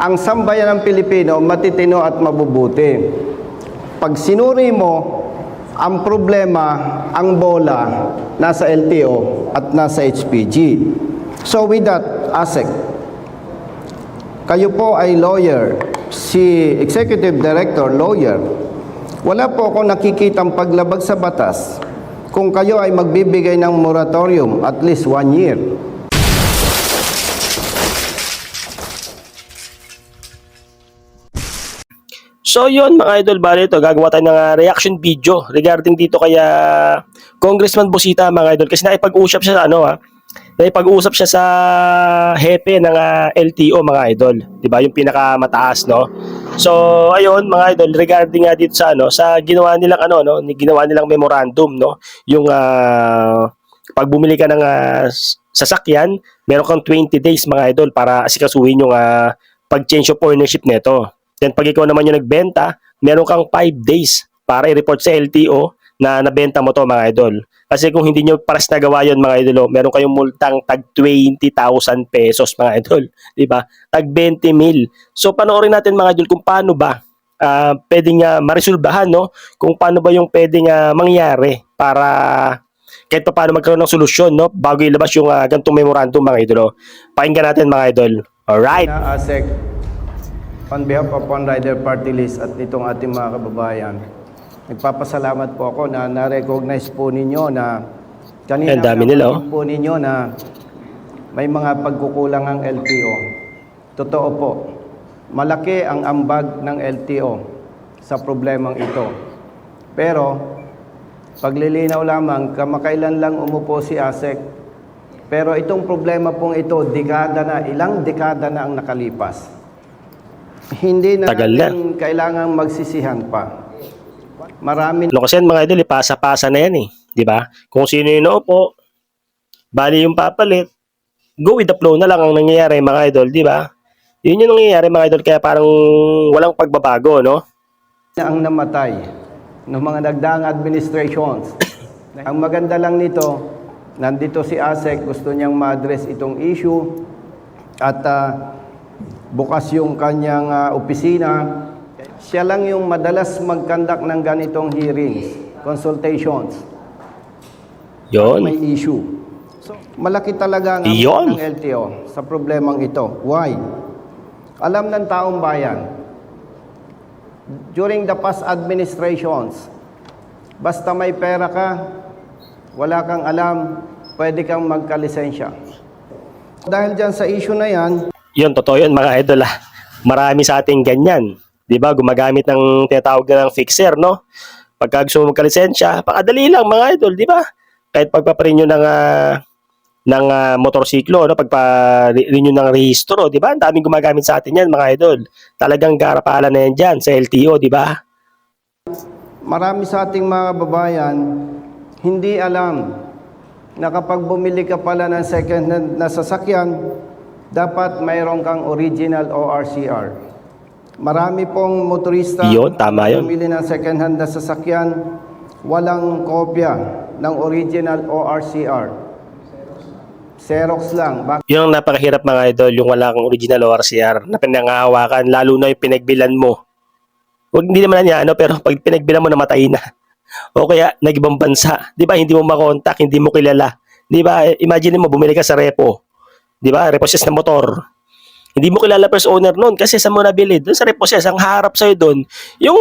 ang sambayan ng Pilipino matitino at mabubuti. Pag sinuri mo, ang problema, ang bola, nasa LTO at nasa HPG. So with that, ASEC, kayo po ay lawyer, si Executive Director, lawyer. Wala po ako nakikitang paglabag sa batas kung kayo ay magbibigay ng moratorium at least one year. So yun mga idol, bali ito, gagawa tayo ng ah, reaction video regarding dito kaya Congressman Busita mga idol kasi nakipag-usap siya sa ano ha, nakipag-usap siya sa hepe ng ah, LTO mga idol, 'di ba? Yung pinakamataas no. So ayun mga idol, regarding nga dito sa ano, sa ginawa nilang ano no, ginawa nilang memorandum no, yung ah, pag bumili ka ng ah, s- sasakyan, meron kang 20 days mga idol para asikasuhin yung ah, pag-change of ownership nito. Then pag ikaw naman yung nagbenta, meron kang 5 days para i-report sa LTO na nabenta mo to mga idol. Kasi kung hindi nyo paras nagawa yun mga idol, oh, meron kayong multang tag 20,000 pesos mga idol. di ba? Tag 20 mil. So panoorin natin mga idol kung paano ba ah pwedeng uh, maresolbahan no? Kung paano ba yung pwedeng ah, mangyari para kahit pa paano magkaroon ng solusyon no? bago ilabas yung uh, gantong memorandum mga idol. oh. Pakinggan natin mga idol. Alright. Na ASEC, on behalf of One Rider Party List at itong ating mga kababayan, nagpapasalamat po ako na na-recognize po ninyo na kanina Ang dami nila, oh. po ninyo na may mga pagkukulang ang LTO. Totoo po, malaki ang ambag ng LTO sa problemang ito. Pero, paglilinaw lamang, kamakailan lang umupo si ASEC pero itong problema pong ito, dekada na, ilang dekada na ang nakalipas. Hindi na Tagal na. natin kailangang magsisihan pa. Marami Ano kasi yan, mga idol, ipasa-pasa na yan eh. Di ba? Kung sino yung naupo, bali yung papalit, go with the flow na lang ang nangyayari mga idol, di ba? Yun yung nangyayari mga idol, kaya parang walang pagbabago, no? na ang namatay ng mga nagdaang administrations. ang maganda lang nito, nandito si ASEC, gusto niyang ma-address itong issue at ah, bukas yung kanyang ah, opisina. Siya lang yung madalas mag-conduct ng ganitong hearings, consultations. Yun. may issue. So, malaki talaga ang ng LTO sa problemang ito. Why? Alam ng taong bayan, during the past administrations, basta may pera ka, wala kang alam, pwede kang magkalisensya. Dahil dyan sa issue na yan, Yun, totoo yun mga idol ah. Marami sa ating ganyan. Di ba? Gumagamit ng tinatawag na ng fixer, no? Pagka gusto mo magkalisensya, pakadali lang mga idol, di ba? Kahit pagpaparenew ng ah, ng ah, motorsiklo, no? Pagpa-renew ng rehistro, di ba? Ang daming gumagamit sa atin yan, mga idol. Talagang garapalan na yan dyan sa LTO, di ba? marami sa ating mga babayan hindi alam na kapag bumili ka pala ng second hand na sasakyan, dapat mayroon kang original ORCR. Marami pong motorista Yun, tama yun. bumili ng second hand na sasakyan, walang kopya ng original ORCR. Xerox lang. Bakit? Yun ang napakahirap mga idol, yung wala kang original ORCR na pinangahawakan, lalo na yung pinagbilan mo. Huwag hindi naman yan, ano, pero pag pinagbilan mo, namatay na. O kaya, nag-ibang bansa. Di ba, hindi mo makontak, hindi mo kilala. Di ba, imagine mo, bumili ka sa repo. Di ba, repossess na motor. Hindi mo kilala first owner noon kasi sa mo nabili. Doon sa repossess, ang harap sa'yo doon, yung,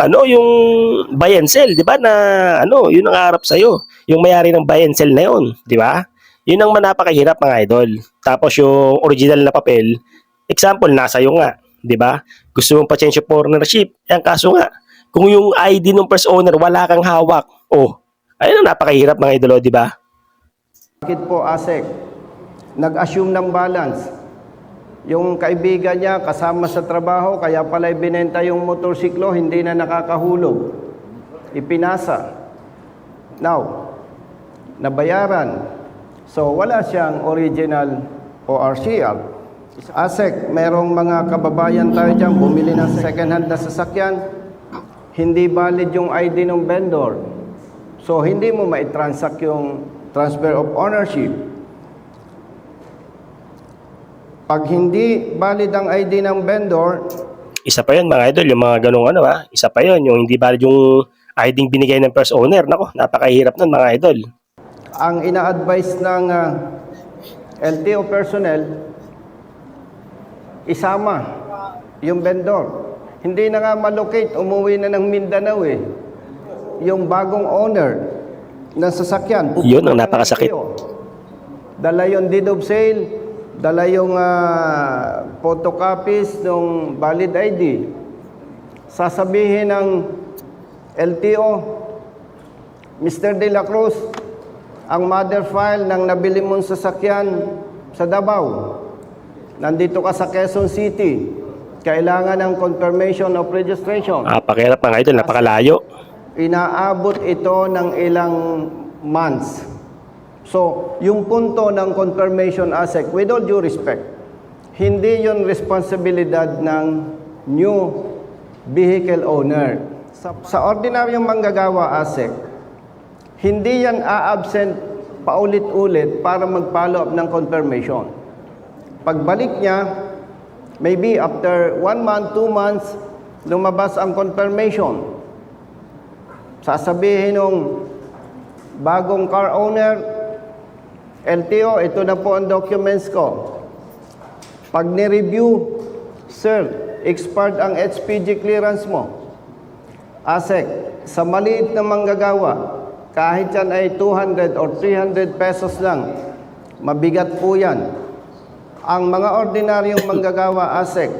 ano, yung buy and sell, di ba, na, ano, yun ang harap sa'yo. Yung mayari ng buy and sell na yun, di ba? Yun ang napakahirap mga idol. Tapos yung original na papel, example, nasa iyo nga, 'di ba? Gusto mong pa-change of ownership. Yan kaso nga, kung yung ID ng first owner wala kang hawak, oh, ayun ang napakahirap mga idol, 'di ba? Bakit po ASEC? Nag-assume ng balance. Yung kaibigan niya kasama sa trabaho, kaya pala ibinenta yung motorsiklo, hindi na nakakahulog. Ipinasa. Now, nabayaran. So, wala siyang original ORCR. ASEC, merong mga kababayan tayo dyan, bumili ng second-hand na sasakyan, hindi valid yung ID ng vendor. So, hindi mo maitransact yung transfer of ownership. Pag hindi valid ang ID ng vendor, Isa pa yun mga idol, yung mga ganong ano ha. Isa pa yun, yung hindi valid yung ID binigay ng first owner. Nako, napakahirap nun mga idol. ang ina-advise ng ah, LTO personnel, isama yung vendor. Hindi na nga malocate, umuwi na ng Mindanao eh. Yung bagong owner ng sasakyan. Yun ang ng napakasakit. Dala yung deed of sale, dala yung ah, photocopies ng valid ID. Sasabihin ng LTO, Mr. De La Cruz, ang mother file ng nabili mong sasakyan sa Davao. Nandito ka sa Quezon City. Kailangan ng confirmation of registration. Napakahirap mga idol, napakalayo. Inaabot ito ng ilang months. So, yung punto ng confirmation ASEC, with all due respect, hindi yon responsibilidad ng new vehicle owner. Sa, sa ordinaryong manggagawa ASEC, hindi yan a-absent paulit-ulit para mag-follow up ng confirmation. Pagbalik niya, maybe after one month, two months, lumabas ang confirmation. Sasabihin ng bagong car owner, LTO, ito na po ang documents ko. Pag ni-review, sir, expired ang HPG clearance mo. ASEC, sa maliit na manggagawa, kahit yan ay 200 or 300 pesos lang, mabigat po yan. Ang mga ordinaryong manggagawa, ASEC,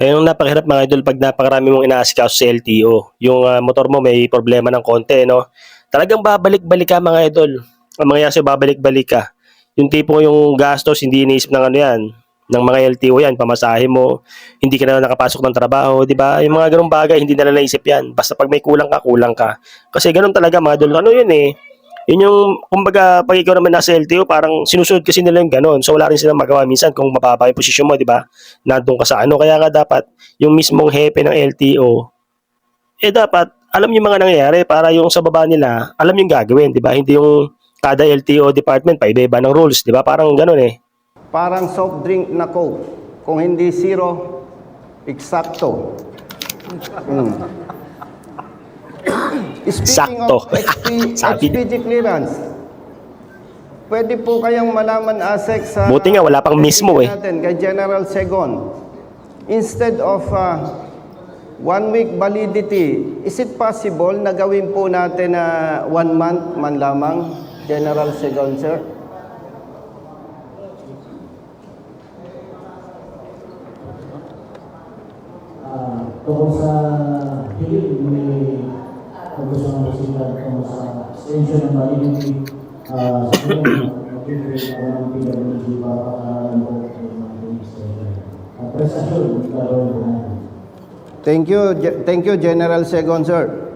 Eh, yung napakahirap mga idol pag napakarami mong inaasikaso sa LTO. Yung ah, motor mo may problema ng konti, no? Talagang babalik-balik ka mga idol. Ang mga yaso, babalik-balik ka. Yung tipo yung gastos, hindi iniisip ng ano yan, ng mga LTO yan, pamasahe mo, hindi ka na nakapasok ng trabaho, di ba? Yung mga ganung bagay, hindi na naisip yan. Basta pag may kulang ka, kulang ka. Kasi ganun talaga mga idol. Ano yun eh? Yun yung, kumbaga, pag ikaw naman nasa LTO, parang sinusunod kasi nila yung ganun. So, wala rin silang magawa minsan kung mababa yung posisyon mo, di ba? Nandun ka sa ano. Kaya nga dapat, yung mismong hepe ng LTO, eh dapat, alam yung mga nangyayari para yung sa baba nila, alam yung gagawin, di ba? Hindi yung kada LTO department, pa iba-iba ng rules, di ba? Parang ganun eh. parang soft drink na Coke. Kung hindi zero, eksakto. Mm. Speaking Sakto. of XP, Sabi. XPG clearance, pwede po kayong malaman ASEC sa... Buti nga, wala pang mismo eh. Natin, kay General Segon. Instead of uh, one week validity, is it possible na gawin po natin na one month man lamang, General Segon, sir? Ah, tungkol sa hilig ni gusto ng president tungkol sa extension ng validity ah, siguro mag-create ako ng PWG para ko. Thank you, thank you General Segon, sir.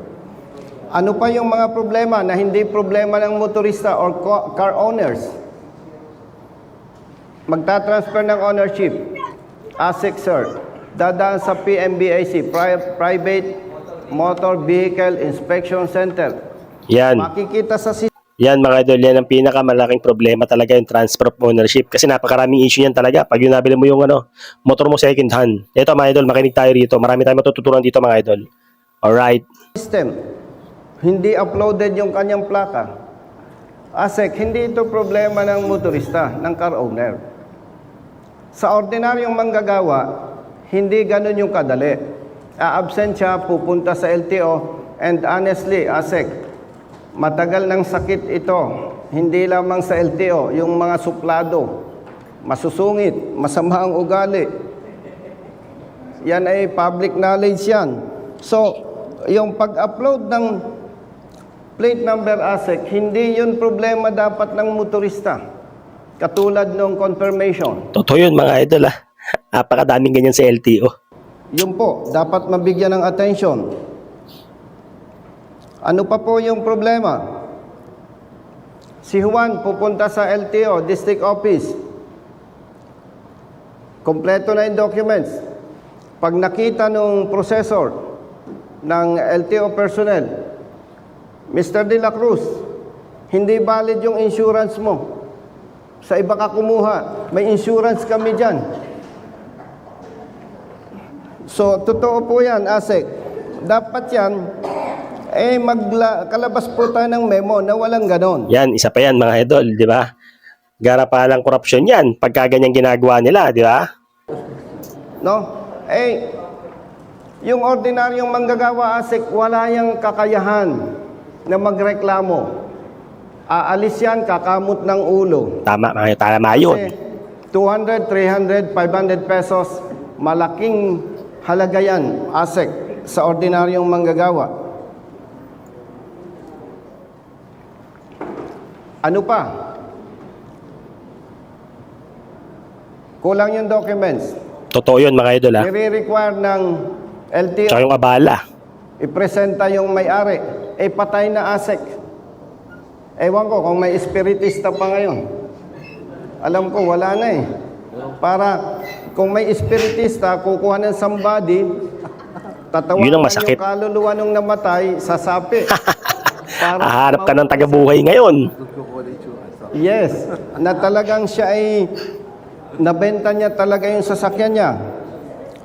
Ano pa yung mga problema na hindi problema ng motorista or car owners? Magta-transfer ng ownership. ASIC, sir. Dadaan sa PMBIC, Pri- Private Motor Vehicle Inspection Center. Yan. Makikita sa Yan mga idol, yan ang pinakamalaking problema talaga yung transfer of ownership. Kasi napakaraming issue yan talaga. Pag yung nabili mo yung ano, motor mo second hand. Ito mga idol, makinig tayo rito. Marami tayong matututunan dito mga idol. Alright. system, hindi uploaded yung kanyang plaka. ASEC, hindi ito problema ng motorista, ng car owner. Sa ordinaryong manggagawa, hindi ganun yung kadali. A-absent siya, pupunta sa LTO, and honestly, ASEC, matagal ng sakit ito. Hindi lamang sa LTO, yung mga suplado, masusungit, masama ang ugali, yan ay public knowledge yan. So, yung pag-upload ng plate number ASEC, hindi yun problema dapat ng motorista. Katulad ng confirmation. Totoo yun mga idol ah. Napakadaming ganyan sa LTO. Yun po, dapat mabigyan ng attention. Ano pa po yung problema? Si Juan pupunta sa LTO, District Office. Kompleto na yung documents. Pag nakita nung processor ng LTO personnel, Mr. De La Cruz, hindi valid yung insurance mo. Sa iba ka kumuha. May insurance kami dyan. So, totoo po yan, ASEC. Dapat yan, eh, magla, kalabas po tayo ng memo na walang ganon. Yan, isa pa yan mga idol, di ba? Gara pa lang korupsyon yan pagka ganyan ginagawa nila, di ba? No? Eh, yung ordinaryong manggagawa, ASEC, wala yung kakayahan na magreklamo. Aalis yan, kakamot ng ulo. Tama, mga tama yun. Kasi 200, 300, 500 pesos, malaking halaga yan, ASEC, sa ordinaryong manggagawa. Ano pa? Kulang yung documents. Totoo yun mga idol ha. Nire-require ng LTO, Tsaka yung abala. ipresenta yung may-ari. Eh, patay na ASEC. Ewan ko kung may espiritista pa ngayon. Alam ko, wala na eh. Para, kung may espiritista, kukuha ng somebody, tatawagan Yun ang masakit. yung kaluluwa nung namatay, sasapi. Para Hahanap ka ng tagabuhay ngayon. Yes, na talagang siya ay nabenta niya talaga yung sasakyan niya.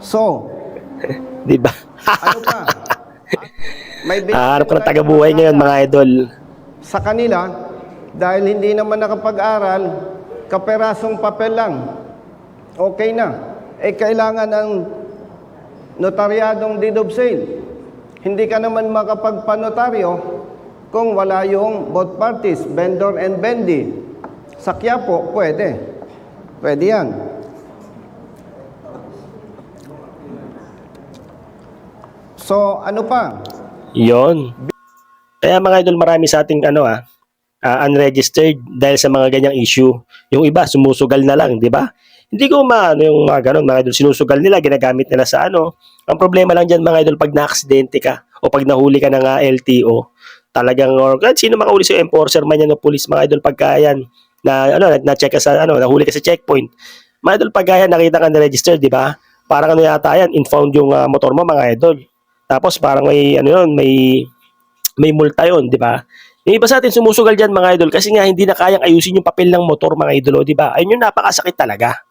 So, Di ba? ano pa? May Hahanap ka ng tagabuhay ngayon mga idol. sa kanila dahil hindi naman nakapag-aral, kaperasong papel lang. Okay na. Eh kailangan ng notaryadong deed of sale. Hindi ka naman makapagpanotaryo kung wala yung both parties, vendor and vendee. Sa Quiapo, pwede. Pwede yan. So, ano pa? Yon. Kaya mga idol, marami sa ating ano ah, ah, unregistered dahil sa mga ganyang issue. Yung iba, sumusugal na lang, di ba? Hindi ko maano yung mga ganun, mga idol, sinusugal nila, ginagamit nila sa ano. Ang problema lang dyan mga idol, pag na-aksidente ka o pag nahuli ka ng ah, LTO, talagang, or kahit sino makahuli sa enforcer man yan o police, mga idol, pagka yan, na, ano, na-check ka sa, ano, nahuli ka sa checkpoint. Mga idol, pagka yan, nakita ka na-registered, di ba? Parang ano yata yan, infound yung ah, motor mo, mga idol. Tapos parang may, ano yun, may, may multa yun, di ba? Yung iba sa atin sumusugal dyan mga idol kasi nga hindi na kayang ayusin yung papel ng motor mga idol, o, di ba? Ayun yung napakasakit talaga.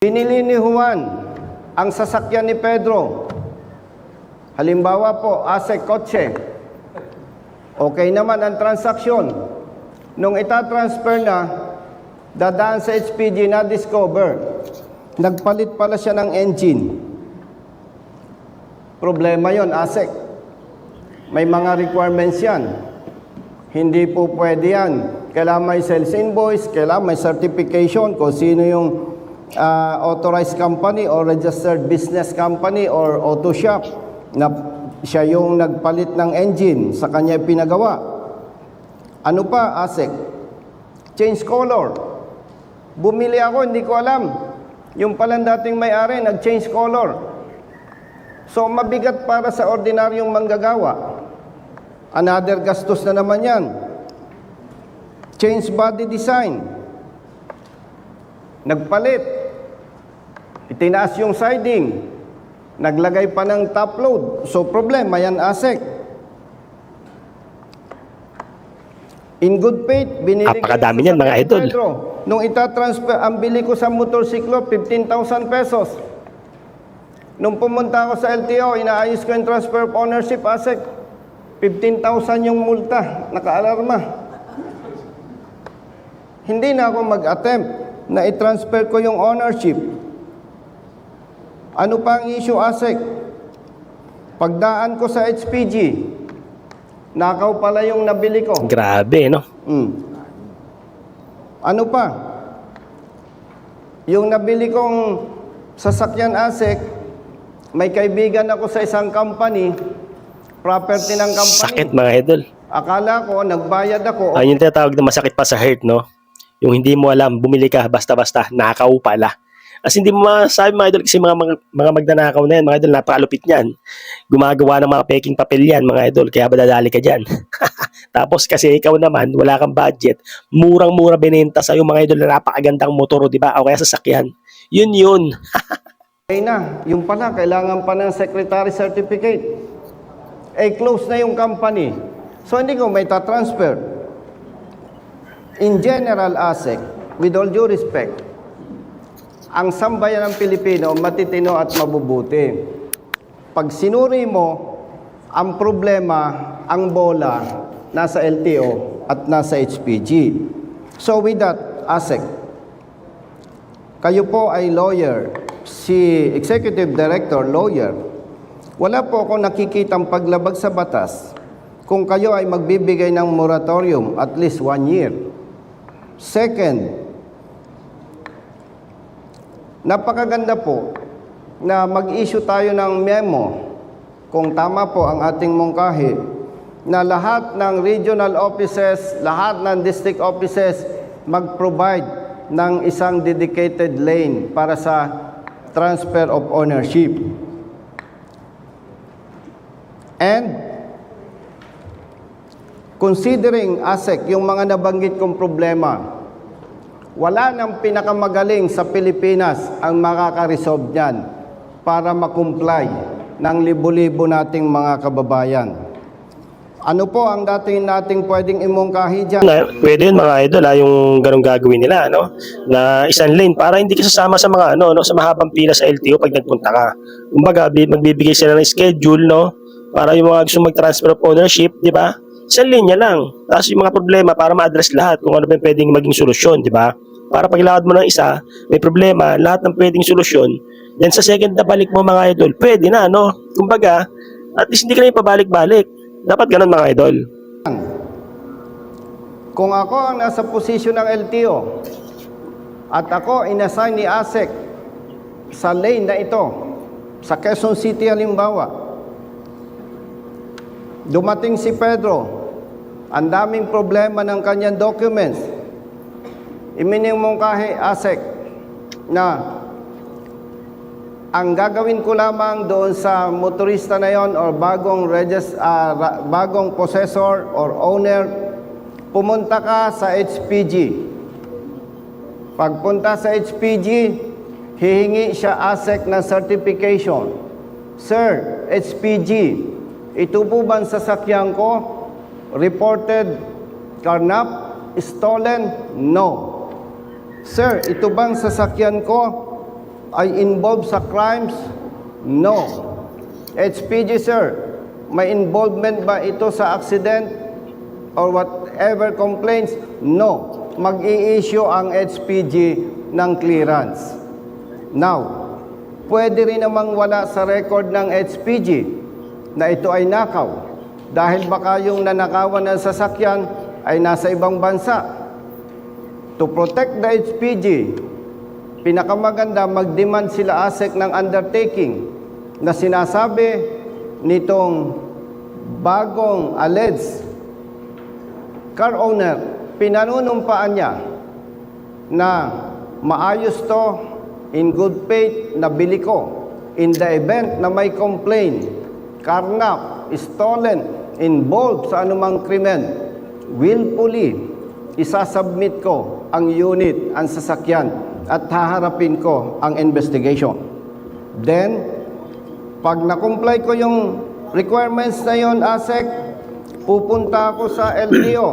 Binili ni Juan ang sasakyan ni Pedro. Halimbawa po, ase kotse. Okay naman ang transaksyon. Nung itatransfer na, dadaan sa HPG na discover. Nagpalit pala siya ng engine. Problema yon ASEC. May mga requirements yan. Hindi po pwede yan. Kailangan may sales invoice, kailangan may certification kung sino yung ah, authorized company or registered business company or auto shop na siya yung nagpalit ng engine sa kanya pinagawa. Ano pa, ASEC? Change color. Bumili ako, hindi ko alam. Yung palang dating may-ari, nag-change color. So, mabigat para sa ordinaryong manggagawa. Another gastos na naman yan. Change body design. Nagpalit. Itinaas yung siding. Naglagay pa ng top load. So, problema yan, ASEC. In good faith, binili ko Napakadami yung niyan, mga idol. Pedro. Nung itatransfer, ang bili ko sa motorsiklo, 15,000 pesos. Nung pumunta ako sa LTO, inaayos ko yung transfer of ownership, ASEC. 15,000 yung multa, nakaalarma. Hindi na ako mag-attempt na i-transfer ko yung ownership. Ano pa ang issue, ASEC? Pagdaan ko sa HPG, nakaw pala yung nabili ko. Grabe, no? Mm. Ano pa? Yung nabili kong sasakyan ASEC, may kaibigan ako sa isang company, property ng company. Sakit mga idol. Akala ko, nagbayad ako. Ayun yung tinatawag na masakit pa sa heart, no? Yung hindi mo alam, bumili ka basta-basta, nakaw pala. As hindi mo masabi mga idol kasi mga, mga, mga magnanakaw na yan, mga idol, napakalupit niyan. Gumagawa ng mga peking papel yan, mga idol, kaya badadali ka dyan. Tapos kasi ikaw naman, wala kang budget, murang-mura binenta sa'yo mga idol na napakagandang motor, di ba? O kaya sasakyan. Yun yun. Okay na, yung pala, kailangan pa ng secretary certificate. Eh, close na yung company. So, hindi ko may ta-transfer. In general, ASEC, with all due respect, ang sambayan ng Pilipino matitino at mabubuti. Pag sinuri mo, ang problema, ang bola, nasa LTO at nasa HPG. So with that, ASEC, kayo po ay lawyer, si Executive Director, lawyer. Wala po akong nakikitang paglabag sa batas kung kayo ay magbibigay ng moratorium at least one year. Second, napakaganda po na mag-issue tayo ng memo kung tama po ang ating mungkahi na lahat ng regional offices, lahat ng district offices mag-provide ng isang dedicated lane para sa transfer of ownership. And considering ASEC yung mga nabanggit kong problema, wala nang pinakamagaling sa Pilipinas ang makaka-resolve niyan para makomply ng libo-libo nating mga kababayan. Ano po ang dating nating pwedeng imungkahi dyan? Na, pwede yun mga idol ha, yung ganong gagawin nila, no? Na isang lane para hindi ka sasama sa mga ano, no, sa mahabang pila sa LTO pag nagpunta ka. Kumbaga, bi- magbibigay sila ng schedule, no? Para yung mga gusto mag-transfer of ownership, di ba? Isang linya lang. Tapos yung mga problema para ma-address lahat kung ano ba yung pwedeng maging solusyon, di ba? Para paglakad mo ng isa, may problema, lahat ng pwedeng solusyon, then sa second na balik mo mga idol, pwede na, no? Kumbaga, at least hindi ka na pabalik-balik. Dapat ganun mga idol. Kung ako ang nasa posisyon ng LTO at ako inassign ni ASEC sa lane na ito, sa Quezon City halimbawa, dumating si Pedro, ang daming problema ng kanyang documents, imining mong kahe ASEC na ang gagawin ko lamang doon sa motorista na yon or bagong regis, ra- bagong possessor or owner, pumunta ka sa HPG. Pagpunta sa HPG, hihingi siya ASEC ng certification. Sir, HPG, ito po ba sasakyan ko? Reported carnap? Stolen? No. Sir, ito bang sasakyan ko ay involved sa crimes? No. HPG sir, may involvement ba ito sa accident or whatever complaints? No. Mag-i-issue ang HPG ng clearance. Now, pwede rin namang wala sa record ng HPG na ito ay nakaw dahil baka yung nanakawan ng sasakyan ay nasa ibang bansa. To protect the HPG, pinakamaganda mag-demand sila ASEC ng undertaking na sinasabi nitong bagong alleged car owner, pinanunumpaan niya na maayos to in good faith na bili ko. In the event na may complaint, carnap, stolen, involved sa anumang krimen, willfully, isasubmit ko ang unit, ang sasakyan, at haharapin ko ang investigation. Then, pag na-comply ko yung requirements na yon ASEC, pupunta ako sa LTO.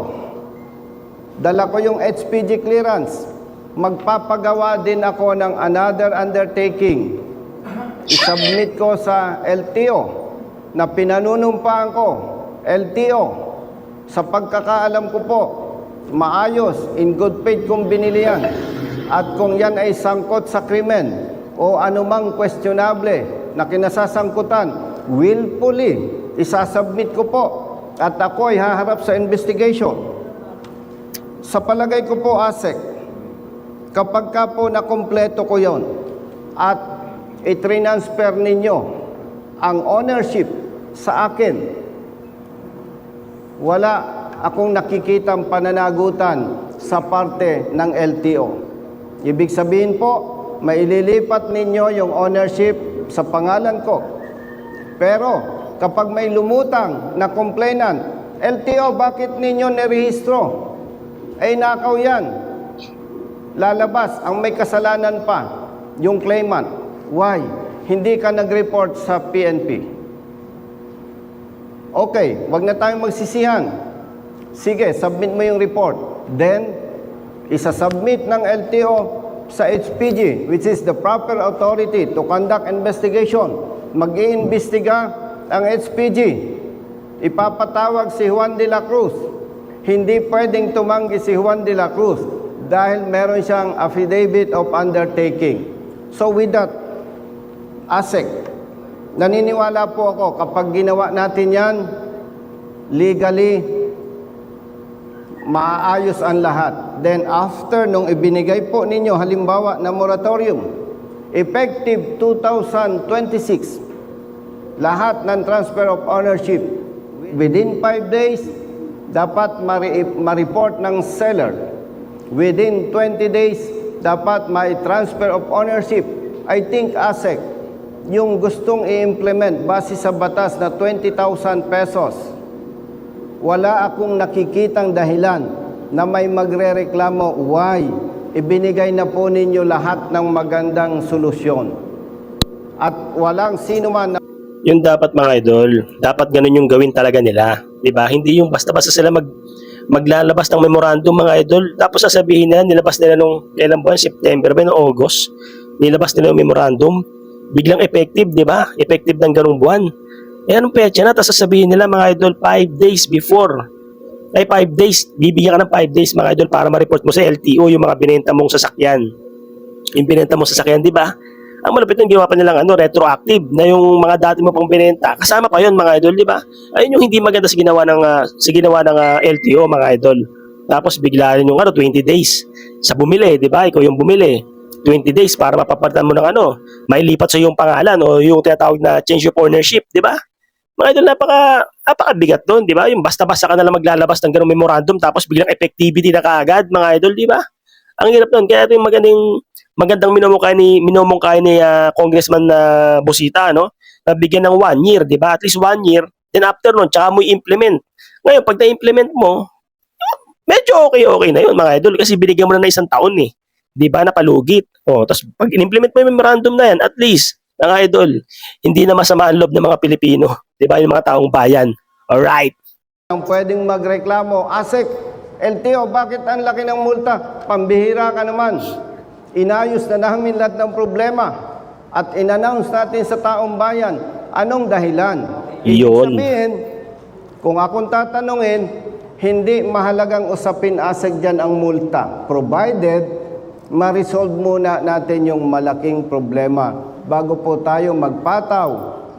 Dala ko yung HPG clearance. Magpapagawa din ako ng another undertaking. I-submit ko sa LTO na pinanunumpaan ko. LTO, sa pagkakaalam ko po, maayos, in good faith kung binili yan. At kung yan ay sangkot sa krimen o anumang questionable na kinasasangkutan, willfully, isasubmit ko po at ako ay haharap sa investigation. Sa palagay ko po, ASEC, kapag ka po nakompleto ko yon at i-transfer ninyo ang ownership sa akin, wala akong nakikitang pananagutan sa parte ng LTO. Ibig sabihin po, maililipat ninyo yung ownership sa pangalan ko. Pero kapag may lumutang na complainant, LTO, bakit ninyo nirehistro? Ay nakaw yan. Lalabas ang may kasalanan pa, yung claimant. Why? Hindi ka nag-report sa PNP. Okay, wag na tayong magsisihan. Sige, submit mo yung report. Then, Isasubmit ng LTO sa HPG, which is the proper authority to conduct investigation. Mag-iimbestiga ang HPG. Ipapatawag si Juan de la Cruz. Hindi pwedeng tumanggi si Juan de la Cruz dahil meron siyang affidavit of undertaking. So with that, ASEC, naniniwala po ako kapag ginawa natin yan, legally, maayos ang lahat. Then after nung ibinigay po ninyo halimbawa na moratorium, effective 2026, lahat ng transfer of ownership within 5 days, dapat ma-report ng seller. Within 20 days, dapat may transfer of ownership. I think ASEC, yung gustong i-implement base sa batas na 20,000 pesos, wala akong nakikitang dahilan na may magrereklamo why ibinigay na po ninyo lahat ng magandang solusyon. At walang sino man na Yun dapat mga idol, dapat ganun yung gawin talaga nila. 'Di ba? Hindi yung basta-basta sila mag maglalabas ng memorandum mga idol, tapos sasabihin nila, nilabas nila nung kailan buwan, September ba, no August, nilabas nila yung memorandum, biglang effective, di ba? Effective ng ganung buwan. Eh, petsa na? Tapos sasabihin nila mga idol, 5 days before, ay 5 days, bibigyan ka ng 5 days mga idol para ma-report mo sa LTO yung mga binenta mong sasakyan. Yung binenta mong sasakyan, di ba? Ang malapit ng ginawa pa nilang ano, retroactive na yung mga dati mo pang binenta. Kasama pa yon mga idol, di ba? Ayun yung hindi maganda sa ginawa ng ah, sa ginawa ng ah, LTO mga idol. Tapos bigla rin yung ano 20 days sa bumili, di ba? Ikaw yung bumili. 20 days para mapapalitan mo ng ano, may lipat sa yung pangalan o yung tinatawag na change of ownership, di ba? Mga idol, napaka, napakabigat doon, di ba? Yung basta-basta ka na lang maglalabas ng ganung memorandum tapos biglang effectivity na kaagad, mga idol, di ba? Ang hirap doon. Kaya ito yung magandang, magandang minumukay ni, minumukay ni ah, Congressman na Busita, no? Na bigyan ng one year, di ba? At least one year. Then after nun, tsaka mo i-implement. Ngayon, pag na-implement mo, medyo okay-okay na yun, mga idol. Kasi binigyan mo na ng isang taon, eh. Di ba? Napalugit. O, tapos pag in-implement mo yung memorandum na yan, at least, mga idol, hindi na masama ang loob ng mga Pilipino. Di ba? Yung mga taong bayan. Alright. ang pwedeng magreklamo, ASEC, LTO, bakit ang laki ng multa? Pambihira ka naman. Inayos na namin lahat ng problema at inannounce natin sa taong bayan. Anong dahilan? Yun. sabihin, kung akong tatanungin, hindi mahalagang usapin ASEC dyan ang multa. Provided, ma-resolve muna natin yung malaking problema bago po tayo magpataw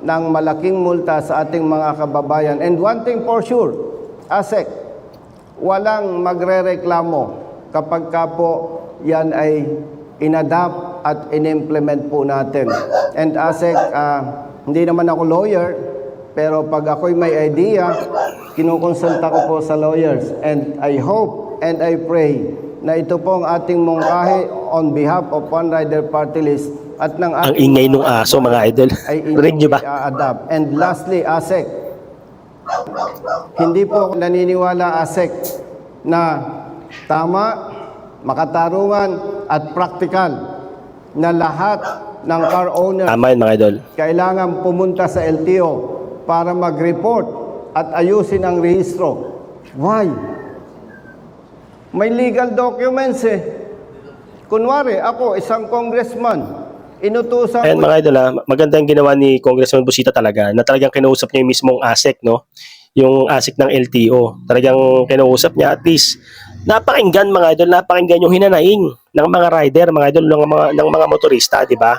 ng malaking multa sa ating mga kababayan. And one thing for sure, ASEC, walang magrereklamo kapag ka po yan ay inadapt at inimplement po natin. And ASEC, ah, hindi naman ako lawyer, pero pag ako'y may idea, kinukonsulta ko po sa lawyers. And I hope and I pray na ito po ang ating mungkahi on behalf of One Rider Party List at ng Ang ingay nung aso, mga idol. ay nyo ba? i-adapt. And lastly, ASEC, hindi po naniniwala, ASEC, na tama, makatarungan at praktikal na lahat ng car owner Tama yun, mga idol. kailangan pumunta sa LTO para mag-report at ayusin ang rehistro. Why? May legal documents eh. Kunwari, ako, isang congressman, inutusan ko mga idol ha, maganda yung ginawa ni Congressman Busita talaga na talagang kinausap niya yung mismong ASEC, no? Yung ASEC ng LTO. Talagang kinausap niya at least napakinggan mga idol, napakinggan yung hinanaing ng mga rider, mga idol, ng mga, ng mga motorista, di ba?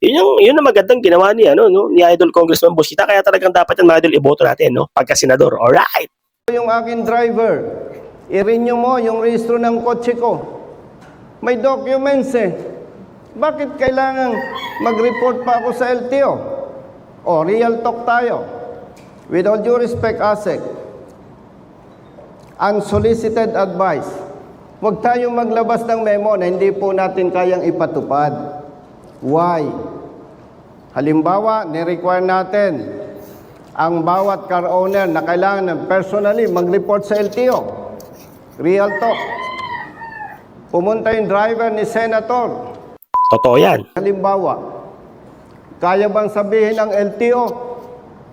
Yun yung, yun ang magandang ginawa ni, ano, no? ni Idol Congressman Busita. Kaya talagang dapat yung mga idol iboto natin, no? Pagka senador. Alright! yung aking driver, i-renew mo yung registro ng kotse ko. May documents eh. Bakit kailangan mag-report pa ako sa LTO? O, real talk tayo. With all due respect, ASEC, unsolicited advice. Huwag tayong maglabas ng memo na hindi po natin kayang ipatupad. Why? Halimbawa, ni-require natin ang bawat car owner na kailangan ng personally mag-report sa LTO. Real talk. Pumunta yung driver ni Senator. Totoo yan. Halimbawa, kaya bang sabihin ng LTO,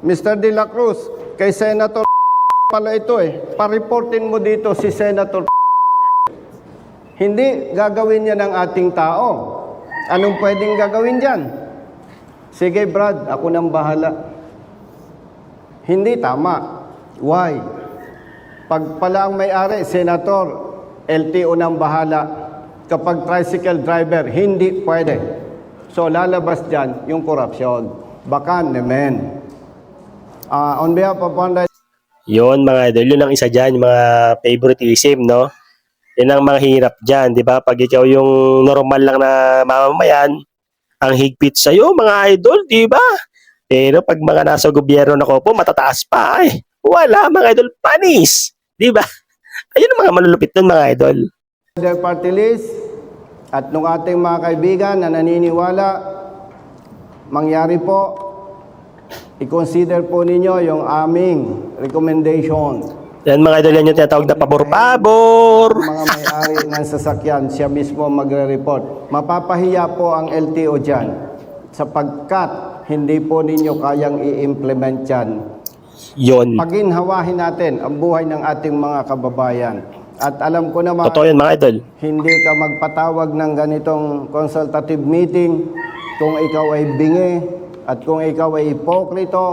Mr. De La Cruz, kay Senator pala ito eh, pareportin mo dito si Senator Hindi gagawin niya ng ating tao. Anong pwedeng gagawin dyan? Sige Brad, ako nang bahala. Hindi tama. Why? Pag pala ang may-ari, senator, LTO nang bahala. Kapag tricycle driver, hindi pwede. So lalabas dyan yung korupsyon. Baka naman. Ah, on behalf of Panday Yon mga idol, yun ang isa dyan, mga favoritism, no? Yan ang mga hirap dyan, di ba? Pag ikaw yung normal lang na mamamayan, ang higpit sa'yo, mga idol, di ba? Pero pag mga nasa gobyerno na po, matataas pa, ay, wala, mga idol, panis, di ba? Ayun ang mga malulupit nun, mga idol. Their party list at nung ating mga kaibigan na naniniwala, mangyari po, i-consider po ninyo yung aming recommendation. Yan mga idol, yan yung tinatawag na pabor-pabor. Mga may-ari ng sasakyan, siya mismo magre-report. Mapapahiya po ang LTO dyan sapagkat hindi po ninyo kayang i-implement yan. Yon. Paginhawahin natin ang buhay ng ating mga kababayan. At alam ko naman, Totoo yan, mga idol. hindi ka magpatawag ng ganitong consultative meeting kung ikaw ay bingi at kung ikaw ay ipokrito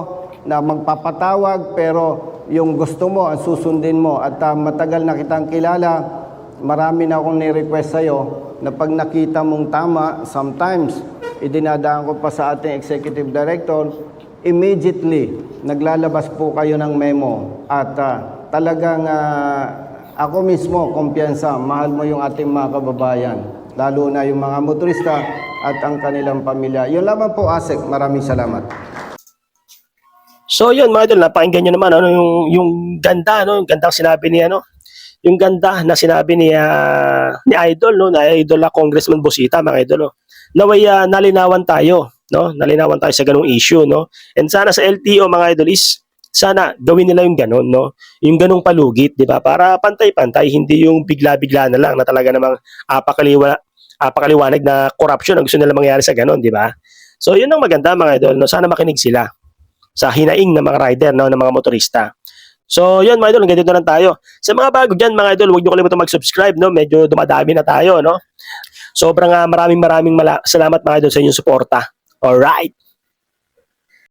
na magpapatawag pero yung gusto mo ang susundin mo at ah, matagal na kitang kilala marami na akong ni-request sa'yo na pag nakita mong tama sometimes idinadaan ko pa sa ating executive director immediately naglalabas po kayo ng memo at ah, talagang ah, ako mismo, kumpiyansa, mahal mo yung ating mga kababayan, lalo na yung mga motorista at ang kanilang pamilya. Yun lamang po, Asek. Maraming salamat. So yun mga idol, napakinggan nyo naman ano, yung, yung ganda, no? yung gandang sinabi ni ano, yung ganda na sinabi ni, ah, ni Idol, no? na Idol na Congressman Busita, mga idol. No? Naway ah, nalinawan tayo, no? nalinawan tayo sa ganung issue. No? And sana sa LTO, mga idol, is sana gawin nila yung ganun, no? Yung ganung palugit, di ba? Para pantay-pantay, hindi yung bigla-bigla na lang na talaga namang apakaliwa, apakaliwanag na corruption ang gusto nila mangyari sa ganun, di ba? So yun ang maganda mga idol, no? Sana makinig sila sa hinaing ng mga rider, no, ng mga motorista. So, yun mga idol, hanggang dito na lang tayo. Sa mga bago dyan, mga idol, huwag niyo kalimutan mag-subscribe, no? Medyo dumadami na tayo, no? Sobrang ah, maraming maraming salamat mga idol sa inyong suporta. Alright.